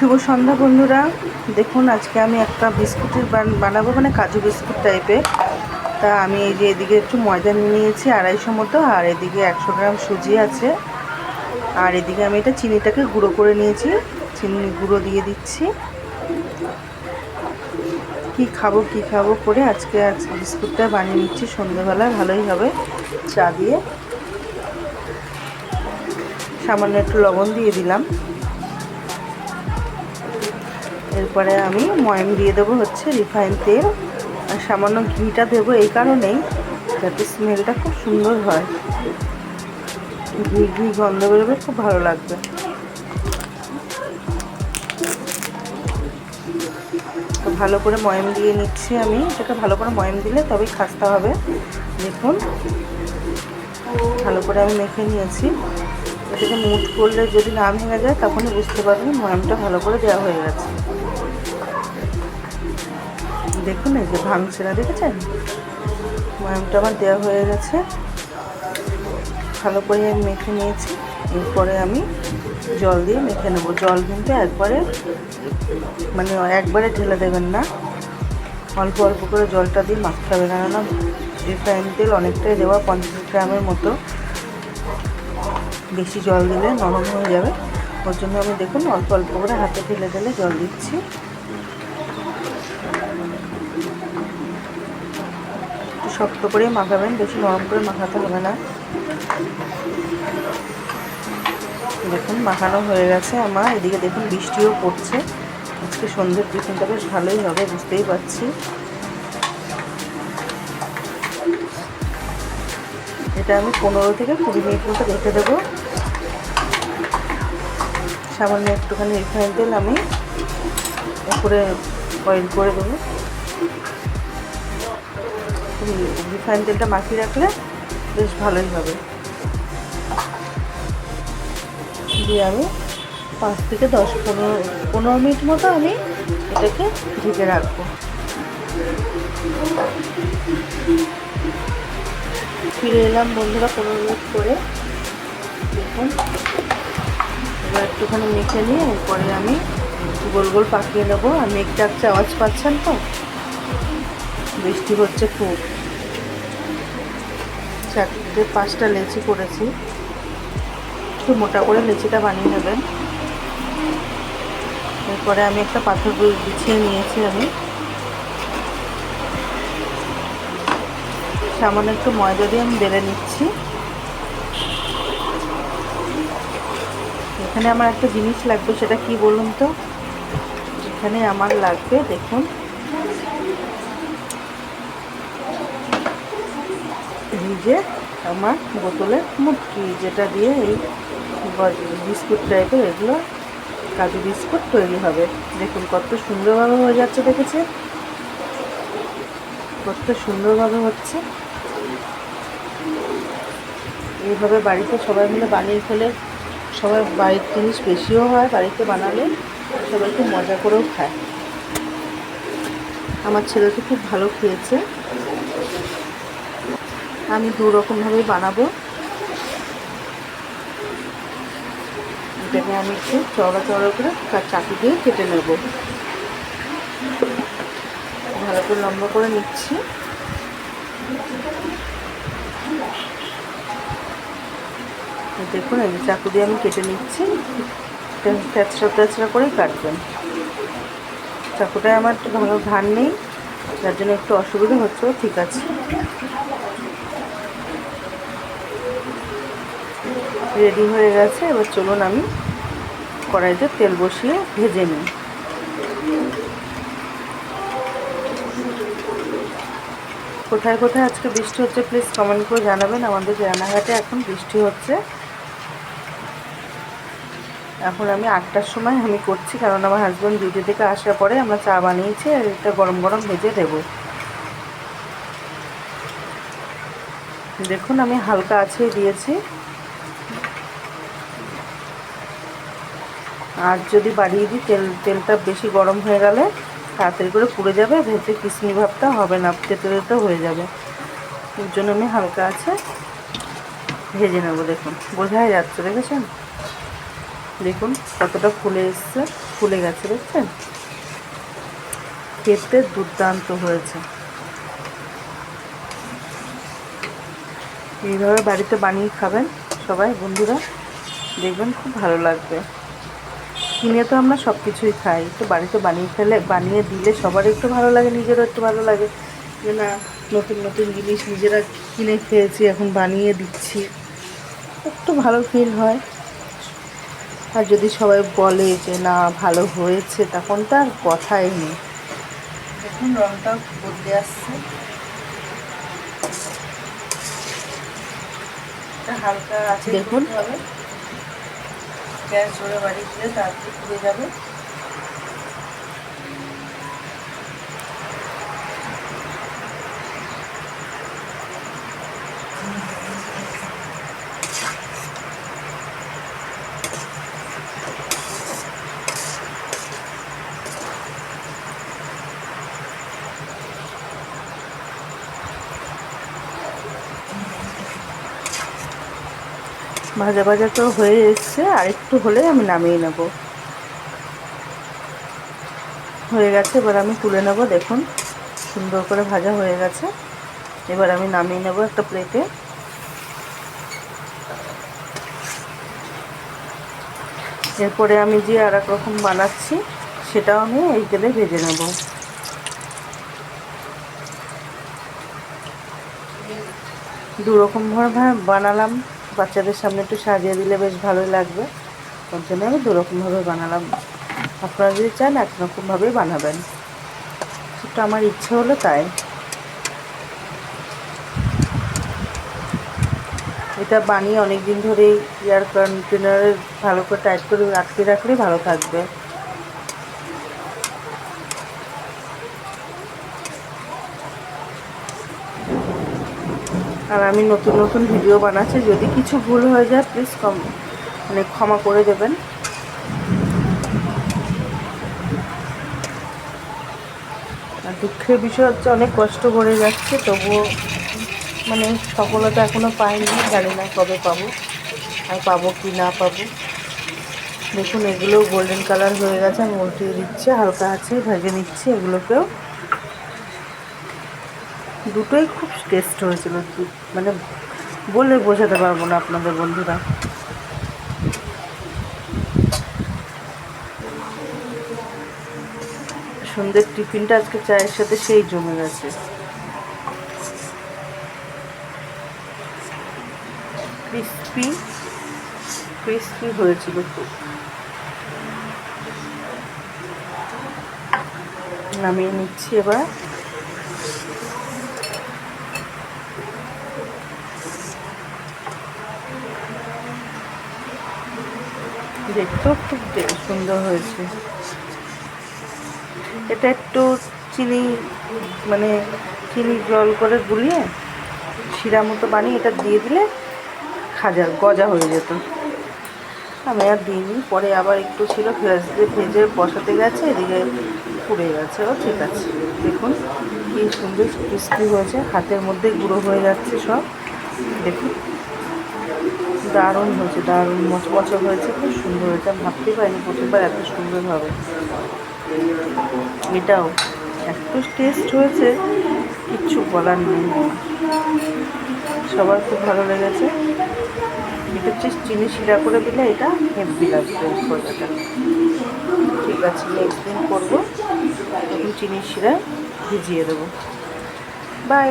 শুভ সন্ধ্যা, বন্ধুরা। দেখুন, আজকে আমি একটা বিস্কুটের বান- বানাবো মানে কাজু বিস্কুট টাইপের তা আমি এই যে এদিকে একটু ময়দা নিয়ে নিয়েছি, আড়াইশো মতো, আর এদিকে একশো গ্রাম সুজি আছে। আর এদিকে আমি এটা চিনিটাকে গুঁড়ো করে নিয়েছি। চিনি গুঁড়ো দিয়ে দিচ্ছি। কি খাব কি খাব করে আজকে আজকে বিস্কুটটা বানিয়ে নিচ্ছি। সন্ধ্যেবেলায় ভালোই হবে চা দিয়ে। সামান্য একটু লবণ দিয়ে দিলাম। এরপরে আমি ময়ম দিয়ে দেবো হচ্ছে রিফাইন তেল। আর সামান্য ঘিটা দেবো এই কারণেই, যাতে স্মেলটা খুব সুন্দর হয়। ঘি ঘি গন্ধ বেরোবে, খুব ভালো লাগবে। তো ভালো করে ময়ম দিয়ে নিচ্ছি আমি। এটাকে ভালো করে ময়ম দিলে তবেই খাস্তা হবে। দেখুন, ভালো করে আমি মেখে নিয়েছি। এটাকে মুট করলে যদি না ভেঙে যায়, তখনই বুঝতে পারবেন ময়ামটা ভালো করে দেওয়া হয়ে গেছে। দেখুন এই যে ভাঙছে না দেখেছেন? ময়ামটা আমার দেওয়া হয়ে গেছে। ভালো করে আমি মেখে নিয়েছি। এরপরে আমি জল দিয়ে মেখে নেব। জল কিন্তু একবারে মানে একবারে ঢেলে দেবেন না। অল্প অল্প করে জলটা দিয়ে মাখতে হবে। কেননা রিফাইন তেল অনেকটাই দেওয়া, পঞ্চাশ গ্রামের মতো। বেশি জল দিলে নরম হয়ে যাবে। ওর জন্য আমি দেখুন অল্প অল্প করে হাতে ঢেলে ঢেলে জল দিচ্ছি। শক্ত করে মাখাবেন, বেশি নরম করে মাখাতে হবে না। দেখুন, মাখানো হয়ে গেছে আমার। এদিকে দেখুন, বৃষ্টিও পড়ছে। আজকে সন্ধ্যের টিফিনটা বেশ ভালোই হবে, বুঝতেই পারছি। এটা আমি পনেরো থেকে কুড়ি মিনিট মতো রেখে দেবো। সামান্য একটুখানি রিফাইন তেল আমি উপরে অয়েল করে দেবো। রিফাইন তেলটা মাখিয়ে রাখলে বেশ ভালোই হবে। দিয়ে আমি পাঁচ থেকে দশ পনেরো পনেরো মিনিট মতো আমি এটাকে ঢেকে রাখব। ফিরে এলাম বন্ধুরা পনেরো মিনিট করে। দেখুন, এবার একটুখানি মেখে নিয়ে এরপরে আমি গোল গোল পাকিয়ে নেব। আর মেঘ ডাকছে, আওয়াজ পাচ্ছেন তো? বৃষ্টি হচ্ছে খুব। চারটে পাঁচটা লেচি করেছি। একটু মোটা করে লেচিটা বানিয়ে নেবেন। এরপরে আমি একটা পাথর বিছিয়ে নিয়েছি আমি। সামান্য একটু ময়দা দিয়ে আমি বেলে নিচ্ছি। এখানে আমার একটা জিনিস লাগবে, সেটা কি বলুন তো? এখানে আমার লাগবে, দেখুন। যে আমার বোতলের মুটকি, যেটা দিয়ে এই বিস্কুট টাইপের এগুলো কাজু বিস্কুট তৈরি হবে। দেখুন কত সুন্দরভাবে হয়ে যাচ্ছে দেখেছে কত সুন্দরভাবে হচ্ছে। এইভাবে বাড়িতে সবাই মিলে বানিয়ে ফেলে সবাই বাড়ির জিনিস বেশিও হয়, বাড়িতে বানালে সবাই খুব মজা করেও খায়। আমার ছেলে তো খুব ভালো খেয়েছে। আমি দু রকমভাবে বানাবো। এটাকে আমি একটু চড়া চড়া করে চাকু দিয়ে কেটে নেব। ভালো করে লম্বা করে নিচ্ছি। দেখুন চাকু দিয়ে আমি কেটে নিচ্ছি। তেচড়া তেচড়া করেই কাটবেন। চাকুটায় আমার ভালো ধান নেই, যার জন্য একটু অসুবিধা হচ্ছে ঠিক আছে। রেডি হয়ে গেছে। এবার চলুন আমি কড়াইতে তেল বসিয়ে ভেজে নিই। কোথায় কোথায় আজকে বৃষ্টি হচ্ছে প্লিজ কমেন্ট করে জানাবেন। আমাদের রানাঘাটে এখন বৃষ্টি হচ্ছে। এখন আমি আটটার সময় আমি করছি, কারণ আমার হাজব্যান্ড ডিউটি থেকে আসার পরে আমরা চা বানিয়েছি আর এটা গরম গরম ভেজে দেবো। দেখুন, আমি হালকা আছে দিয়েছি। আর যদি বাড়িয়ে দিই, তেল, তেলটা বেশি গরম হয়ে গেলে তাড়াতাড়ি করে পুড়ে যাবে ভেতরে কিসমি ভাবটা হবে না, তেতে তেতে হয়ে যাবে। ওর জন্য আমি হালকা আছে ভেজে নেব, দেখুন। বোঝাই যাচ্ছে, দেখেছেন? দেখুন কতটা ফুলে এসছে, ফুলে গেছে, দেখছেন? খেতে দুর্দান্ত হয়েছে। এইভাবে বাড়িতে বানিয়ে খাবেন সবাই, বন্ধুরা, দেখবেন খুব ভালো লাগবে। কিনে তো আমরা সব কিছুই খাই। তো বাড়িতে বানিয়ে খেলে বানিয়ে দিলে সবারই একটু ভালো লাগে নিজেরও একটু ভালো লাগে। যে না নতুন নতুন জিনিস নিজেরা কিনে খেয়েছি এখন বানিয়ে দিচ্ছি। একটু ভালো ফিল হয়। আর যদি সবাই বলে যে না ভালো হয়েছে তখন তো আর কথাই নেই। দেখুন রঙটা বদলে আসছে। হালকা আছে দেখুন। হবে। গ্যাস জোরে বাড়ি দিলে তাড়াতাড়ি পুড়ে যাবে ভাজা ভাজা তো হয়ে এসছে, আর একটু হলে আমি নামিয়ে নেব। হয়ে গেছে, এবার আমি তুলে নেব, দেখুন, সুন্দর করে ভাজা হয়ে গেছে। এবার আমি নামিয়ে নেব একটা প্লেটে এরপরে আমি যে আর এক রকম বানাচ্ছি, সেটাও আমি এই তেলে ভেজে নেব। দু রকমভাবে বানালাম। বাচ্চাদের সামনে একটু সাজিয়ে দিলে বেশ ভালোই লাগবে। ওর জন্য আমি দুরকমভাবে বানালাম। আপনারা যদি চান, একরকমভাবেই বানাবেন। সেটা আমার ইচ্ছে হলো তাই। এটা বানিয়ে অনেক দিন ধরেই এয়ার কন্টেনারে ভালো করে টাইট করে আটকে রাখলেই ভালো থাকবে। আর আমি নতুন নতুন ভিডিও বানাচ্ছি। যদি কিছু ভুল হয়ে যায় প্লিজ কম মানে ক্ষমা করে দেবেন। আর দুঃখের বিষয় হচ্ছে, অনেক কষ্ট করে যাচ্ছে, তবুও মানে সফলতা এখনও পাইনি, জানি না কবে পাবো, আর পাবো কি না পাবো। দেখুন, এগুলো গোল্ডেন কালার হয়ে গেছে আমি উল্টিয়ে দিচ্ছি, হালকা আছে, ভেজে নিচ্ছি, এগুলোকেও। দুটোই খুব টেস্ট হয়েছিল। মানে বলে বোঝাতে পারব না আপনাদের বন্ধুরা। সন্ধ্যের টিফিনটা আজকে চায়ের সাথে সেই জমে গেছে। ক্রিস্পি ক্রিস্পি হয়েছিল খুব। নামিয়ে নিচ্ছি এবার। দেখতেও খুব সুন্দর হয়েছে। এটা একটু চিনি মানে চিনি জল করে গুলিয়ে শিরা মতো বানিয়ে এটা দিয়ে দিলে খাজা, গজা হয়ে যেত। আমি আর দিইনি, পরে আবার একটু ছিল ভেজ দিয়ে ভেজে বসাতে গেছে, এদিকে পুড়ে গেছে, ও ঠিক আছে। দেখুন কি সুন্দর ক্রিস্পি হয়েছে, হাতের মধ্যে গুঁড়ো হয়ে যাচ্ছে সব। দেখুন। দারুণ হয়েছে, দারুণ মচমচে হয়েছে, খুব সুন্দর হয়েছে ভাবতেই পারিনি প্রথমবার এত সুন্দর হবে। এটাও, এত টেস্ট হয়েছে, কিচ্ছু বলার নেই। সবার খুব ভালো লেগেছে। এটা হচ্ছে চিনি শিরা করে দিলে এটা হেভি লাগবে খোলাটা ঠিক আছে নেক্সট দিন করব। চিনি শিরা ভিজিয়ে দেবো। বাই